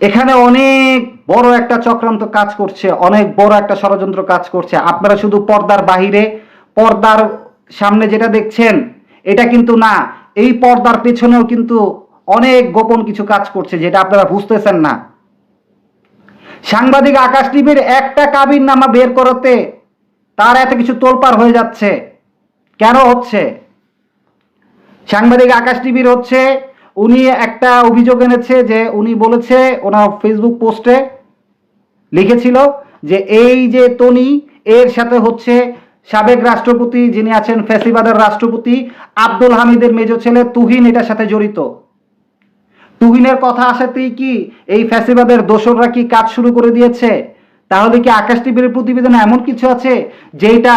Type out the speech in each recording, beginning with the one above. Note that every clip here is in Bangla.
এখানে অনেক বড় একটা চক্রান্ত কাজ করছে, অনেক বড় একটা ষড়যন্ত্র কাজ করছে। আপনারা শুধু পর্দার বাহিরে, পর্দার সামনে যেটা দেখছেন, এটা কিন্তু না, এই পর্দার পেছনেও কিন্তু অনেক গোপন কিছু কাজ করছে যেটা আপনারা বুঝতেছেন না। সাংবাদিক আকাশ টিভির একটা কাবির নামা বের করতে তার এত কিছু তোলপার হয়ে যাচ্ছে। কেন হচ্ছে? সাংবাদিক আকাশ টিভির হচ্ছে উনি একটা অভিযোগ এনেছে যে উনি বলেছে, ওনার ফেসবুক পোস্টে লিখেছিল যে এই যে তনি এর সাথে হচ্ছে সাবেক রাষ্ট্রপতি যিনি আছেন, ফ্যাসিবাদের রাষ্ট্রপতি আব্দুল হামিদের মেজ ছেলে তুহিন এটার সাথে জড়িত। তুহিনের কথা আসাতেই কি এই ফ্যাসিবাদের দোসররা কি কাজ শুরু করে দিয়েছে? তাহলে কি আকাশ টিভির প্রতিবেদনে এমন কিছু আছে যেটা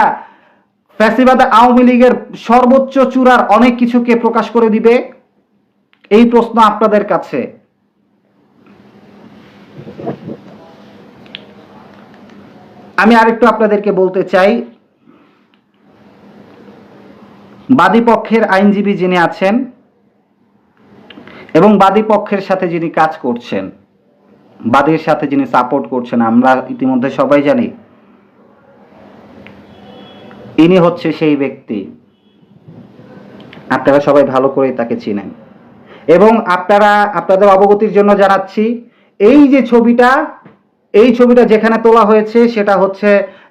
ফ্যাসিবাদ আওয়ামী লীগের সর্বোচ্চ চূড়ার অনেক কিছুকে প্রকাশ করে দিবে? এই প্রশ্ন আপনাদের কাছে। আমি আরেকটু আপনাদেরকে বলতে চাই, বাদী পক্ষের আইনজীবী যিনি আছেন এবং বাদী পক্ষের সাথে যিনি কাজ করছেন, বাদীর সাথে যিনি সাপোর্ট করছেন, আমরা ইতিমধ্যে সবাই জানি, ইনি হচ্ছে সেই ব্যক্তি। আপনারা সবাই ভালো করেই তাকে চিনেন। এবং আপনারা, আপনাদের অবগতির জন্য জানাচ্ছি, এই যে ছবিটা, এই ছবিটা যেখানে তোলা হয়েছে, সেটা হচ্ছে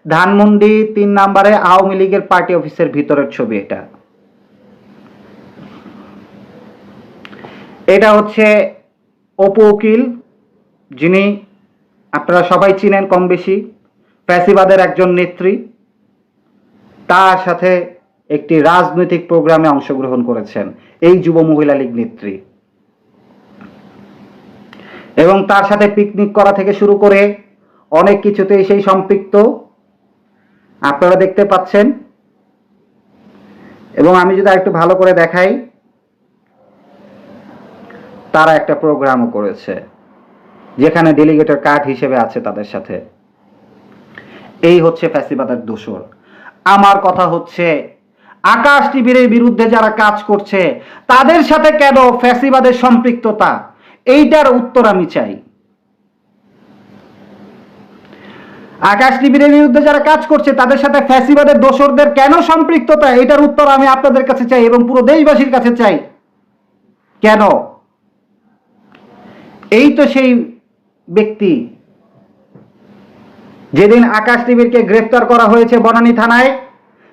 ধানমন্ডি তিন নম্বরে আওয়ামী লীগের পার্টি অফিসের ভিতরের ছবি এটা। এটা হচ্ছে অপু উকিল, যিনি আপনারা সবাই চিনেন কম বেশি ফ্যাসিবাদের একজন নেত্রী। তার সাথে একটি রাজনৈতিক প্রোগ্রামে অংশগ্রহণ করেছেন এই যুব মহিলা লীগ নেত্রী। এবং তার সাথে পিকনিক করা থেকে শুরু করে অনেক কিছুতেই সেই সম্পৃক্ত। আপনারা দেখতে পাচ্ছেন। এবং আমি যদি একটু ভালো করে দেখাই, তারা একটা প্রোগ্রামও করেছে, যেখানে ডেলিগেটের কার্ড হিসেবে আছে তাদের সাথে। এই হচ্ছে ফ্যাসিবাদের দোষর আমার কথা হচ্ছে আকাশ টিভির বিরুদ্ধে যারা কাজ করছে, তাদের সাথে কেন ফ্যাসিবাদের সম্পৃক্ততা? এইটার উত্তর আমি চাই। আকাশ টিভির বিরুদ্ধে যারা কাজ করছে, তাদের সাথে ফ্যাসিবাদের দোসরদের কেন সম্পৃক্ততা? এটার উত্তর আমি আপনাদের কাছে চাই এবং পুরো দেশবাসীর কাছে চাই। কেন? এই তো সেই ব্যক্তি যেদিন আকাশ টিভিরকে গ্রেফতার করা হয়েছে বনানী থানায়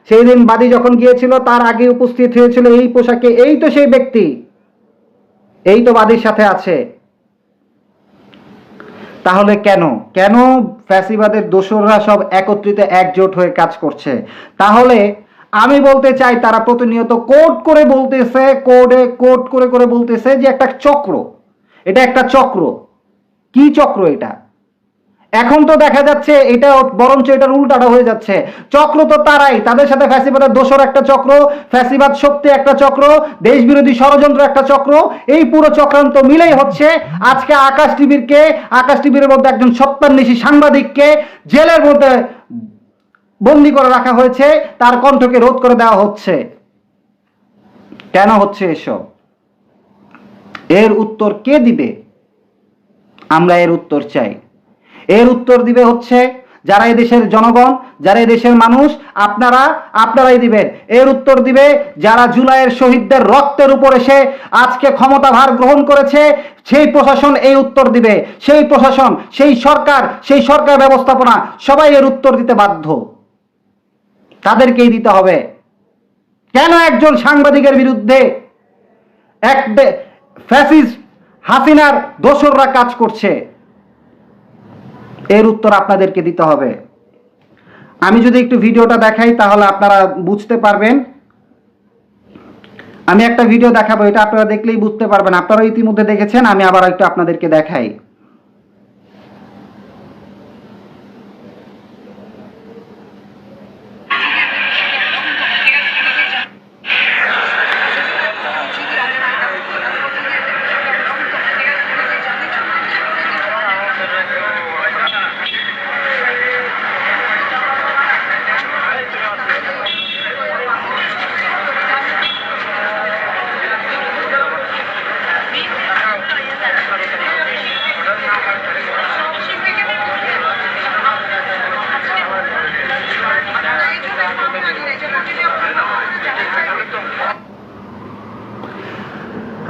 সেই দিন বাদী যখন গিয়েছিল, তার আগে উপস্থিত হয়েছিল এই পোশাকে, এই তো সেই ব্যক্তি। এই তো বাদীর সাথে আছে। তাহলে কেন? কেন ফ্যাসিবাদের দোসররা সব একত্রিত একজোট হয়ে কাজ করছে? তাহলে আমি বলতে চাই, তারা প্রতিনিয়ত কোট করে বলতেছে, কোডে কোট করে করে বলতেছে যে একটা চক্র। এটা একটা চক্র। কি চক্র এটা? এখন তো দেখা যাচ্ছে এটা বরঞ্চ এটার উল্টাটা হয়ে যাচ্ছে। চক্র তো তারাই, তাদের সাথে ফ্যাসিবাদের দোষর একটা চক্র, ফ্যাসিবাদ শক্তি একটা চক্র দেশ বিরোধী ষড়যন্ত্র একটা চক্র, এই পুরো চক্রান্ত মিলেই হচ্ছে আজকে আকাশ টিভির কে, আকাশ টিভির মধ্যে একজন সত্যান্বেষী সাংবাদিককে জেলের মধ্যে বন্দি করে রাখা হয়েছে, তার কণ্ঠকে রোধ করে দেওয়া হচ্ছে। কেন হচ্ছে এসব? এর উত্তর কে দিবে? আমরা এর উত্তর চাই। এর উত্তর দিবে হচ্ছে যারা দেশের জনগণ, যারা এই দেশের মানুষ, আপনারা, আপনারাই দিবেন। এর উত্তর দিবে যারা জুলাইয়ের শহীদদের রক্তের উপর এসে আজকে ক্ষমতাভার গ্রহণ করেছে, সেই প্রশাসন এই উত্তর দিবে। সেই প্রশাসন, সেই সরকার সেই সরকার ব্যবস্থাপনা, সবাই এর উত্তর দিতে বাধ্য। তাদেরকেই দিতে হবে। কেন একজন সাংবাদিকের বিরুদ্ধে এক ফ্যাসিস্ট হাসিনার দোসররা কাজ করছে? এর উত্তর আপনাদেরকে দিতে হবে। আমি যদি একটু ভিডিওটা দেখাই, তাহলে আপনারা বুঝতে পারবেন। আমি একটা ভিডিও দেখাবো, এটা আপনারা দেখলেই বুঝতে পারবেন। আপনারা ইতিমধ্যে দেখেছেন, আমি আবার একটু আপনাদেরকে দেখাই।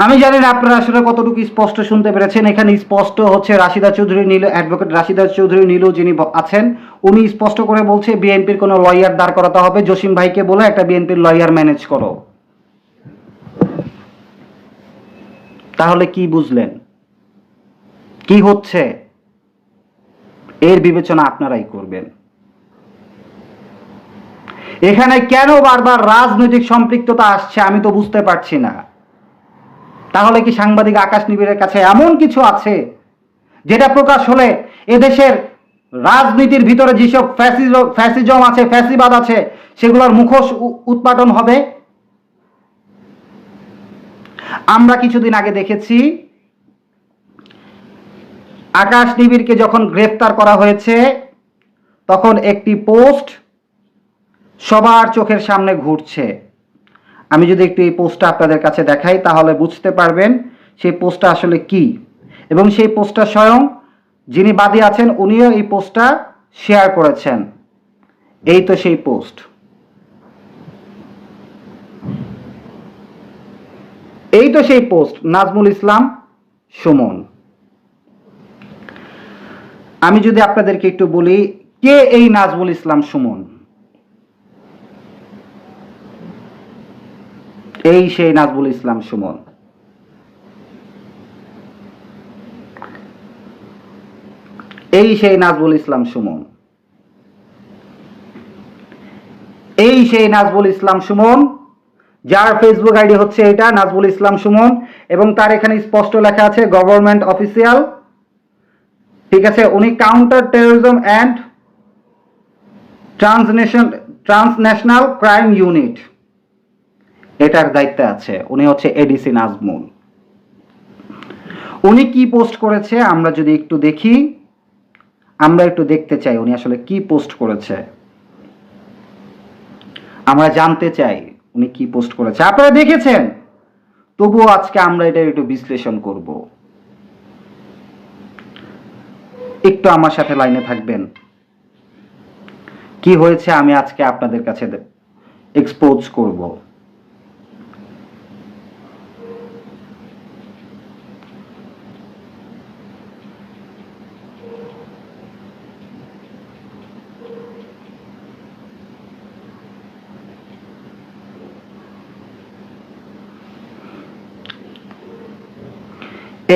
আমি জানি না আপনারা আসলে কতটুকু স্পষ্ট শুনতে পেরেছেন। এখানে স্পষ্ট হচ্ছে রাশিদা চৌধুরী নীল অ্যাডভোকেট রাশিদা চৌধুরী নীলু যিনি আছেন, উনি স্পষ্ট করে বলছে বিএনপির কোনো লয়ার দাঁড় করাতে হবে। জসিম ভাইকে বলে একটা বিএনপির লয়ার ম্যানেজ করো। তাহলে কি বুঝলেন? কি হচ্ছে? এর বিবেচনা আপনারাই করবেন। এখানে কেন বারবার রাজনৈতিক সম্পৃক্ততা আসছে আমি তো বুঝতে পারছি না। তাহলে কি সাংবাদিক আকাশ নিবিড়ের কাছে এমন কিছু আছে যেটা প্রকাশ হলে এদেশের রাজনীতির ভিতরে যেসব ফ্যাসিজম ফ্যাসিজম আছে ফ্যাসিবাদ আছে, সেগুলোর মুখোশ উ- উৎপাটন হবে? আমরা কিছুদিন আগে দেখেছি আকাশ নিবিড়কে যখন গ্রেফতার করা হয়েছে, তখন একটি পোস্ট সবার চোখের সামনে ঘুরছে। আমি যদি একটু এই পোস্টটা আপনাদের কাছে দেখাই, তাহলে বুঝতে পারবেন সেই পোস্টটা আসলে কি। এবং সেই পোস্টটা স্বয়ং যিনি বাদী আছেন, উনিও এই পোস্টটা শেয়ার করেছেন। এই তো সেই পোস্ট। এই তো সেই পোস্ট, নাজমুল ইসলাম সুমন। আমি যদি আপনাদেরকে একটু বলি, কে এই নাজমুল ইসলাম সুমন? এই সেই নাজমুল ইসলাম সুমন। এই সেই নাজবুল ইসলাম সুমন। এই সেই নাজবুল ইসলাম সুমন, যার ফেসবুক আইডি হচ্ছে এটা, নাজমুল ইসলাম সুমন, এবং তার এখানে স্পষ্ট লেখা আছে গভর্নমেন্ট অফিসিয়াল ঠিক আছে, উনি counter terrorism and transnation transnational crime unit এটার দায়িত্বে আছে। উনি হচ্ছে এডিসি নাজমুল। উনি কি পোস্ট করেছে আমরা যদি একটু দেখি, আমরা একটু দেখতে চাই উনি আসলে কি পোস্ট করেছে। আমরা জানতে চাই উনি কি পোস্ট করেছে। আপনারা দেখেছেন? তবুও আজকে আমরা এটা একটু বিশ্লেষণ করব। একটু আমার সাথে লাইনে থাকবেন। কি হয়েছে আমি আজকে আপনাদের কাছে এক্সপোজ করব।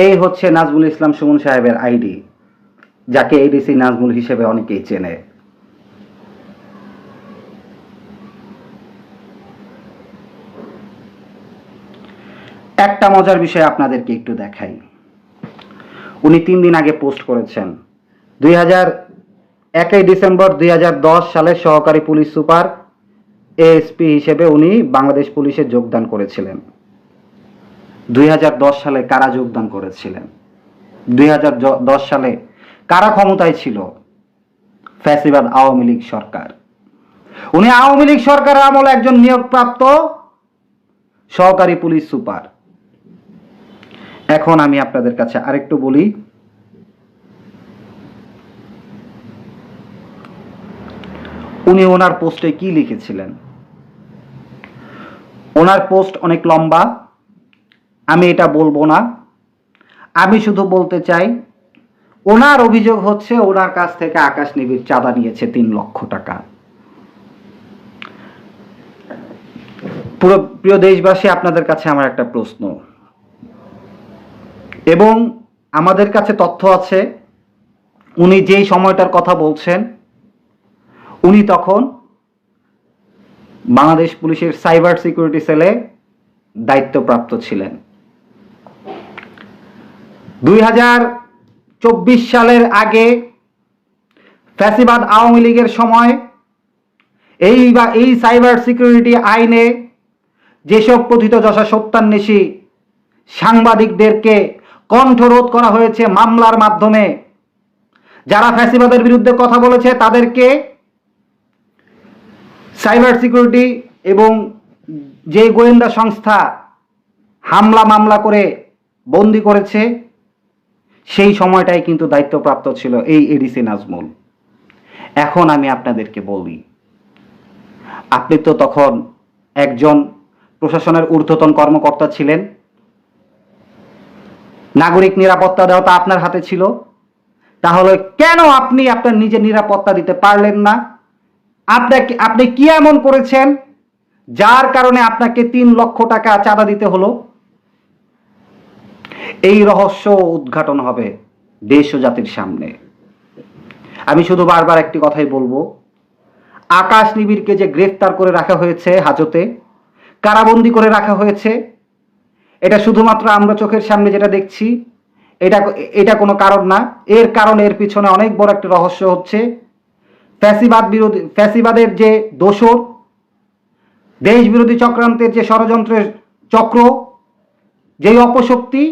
এই হচ্ছে নাজমুল ইসলাম সুমন সাহেবের আইডি, যাকে এডিসি নাজমুল হিসেবে অনেকেই চেনে। একটা মজার বিষয় আপনাদেরকে একটু দেখাই। উনি তিন দিন আগে পোস্ট করেছেন। দুই হাজার একই ডিসেম্বর দুই হাজার দশ সালে সহকারী পুলিশ সুপার, এএসপি হিসেবে উনি বাংলাদেশ পুলিশে যোগদান করেছিলেন। দুই হাজার দশ সালে কারা যোগদান করেছিলেন? দুই হাজার দশ সালে কারা ক্ষমতায় ছিল? ফ্যাসিবাদ আওয়ামী লীগ সরকার। উনি আওয়ামী লীগ সরকারের আমলে একজন নিয়োগপ্রাপ্ত সহকারী পুলিশ সুপার। এখন আমি আপনাদের কাছে আরেকটু বলি, উনি ওনার পোস্টে কি লিখেছিলেন? ওনার পোস্ট অনেক লম্বা। আমি এটা বলব না। আমি শুধু বলতে চাই, ওনার অভিযোগ হচ্ছে ওনার কাছ থেকে আকাশ নিবিড় চাঁদা নিয়েছে তিন লক্ষ টাকা। পুরো প্রিয় দেশবাসী, আপনাদের কাছে আমার একটা প্রশ্ন। এবং আমাদের কাছে তথ্য আছে, উনি যেই সময়টার কথা বলছেন, উনি তখন বাংলাদেশ পুলিশের সাইবার সিকিউরিটি সেলে দায়িত্বপ্রাপ্ত ছিলেন। দুই হাজার চব্বিশ সালের আগে ফ্যাসিবাদ আওয়ামী লীগের সময় এই বা এই সাইবার সিকিউরিটি আইনে যেসব কথিত যশা সত্যান্বেষী সাংবাদিকদেরকে কণ্ঠরোধ করা হয়েছে মামলার মাধ্যমে, যারা ফ্যাসিবাদের বিরুদ্ধে কথা বলেছে তাদেরকে সাইবার সিকিউরিটি এবং যে গোয়েন্দা সংস্থা হামলা মামলা করে বন্দি করেছে। সেই সময়টাই কিন্তু দায়িত্বপ্রাপ্ত ছিল এই এডিসি নাজমুল। এখন আমি আপনাদেরকে বলি, আপনি তো তখন একজন প্রশাসনের ঊর্ধ্বতন কর্মকর্তা ছিলেন। নাগরিক নিরাপত্তা দেওয়া তা আপনার হাতে ছিল। তাহলে কেন আপনি আপনার নিজের নিরাপত্তা দিতে পারলেন না? আপনাকে আপনি কি এমন করেছেন? যার কারণে আপনাকে তিন লক্ষ টাকা চাঁদা দিতে হলো? এই রহস্য উদ্ঘাটন হবে দেশ ও জাতির সামনে। আমি শুধু বারবার একটি কথাই বলব, আকাশ নিবিড়কে যে গ্রেফতার করে রাখা হয়েছে হাজতে, কারাবন্দি করে রাখা হয়েছে, এটা শুধুমাত্র আমরা চোখের সামনে যেটা দেখছি, এটা এটা কোনো কারণ না। এর কারণ এর পিছনে অনেক বড় একটা রহস্য হচ্ছে, ফ্যাসিবাদ বিরোধী, ফ্যাসিবাদের যে দোষর, দেশ বিরোধী চক্রান্তের যে ষড়যন্ত্রের চক্র, যেই অপশক্তি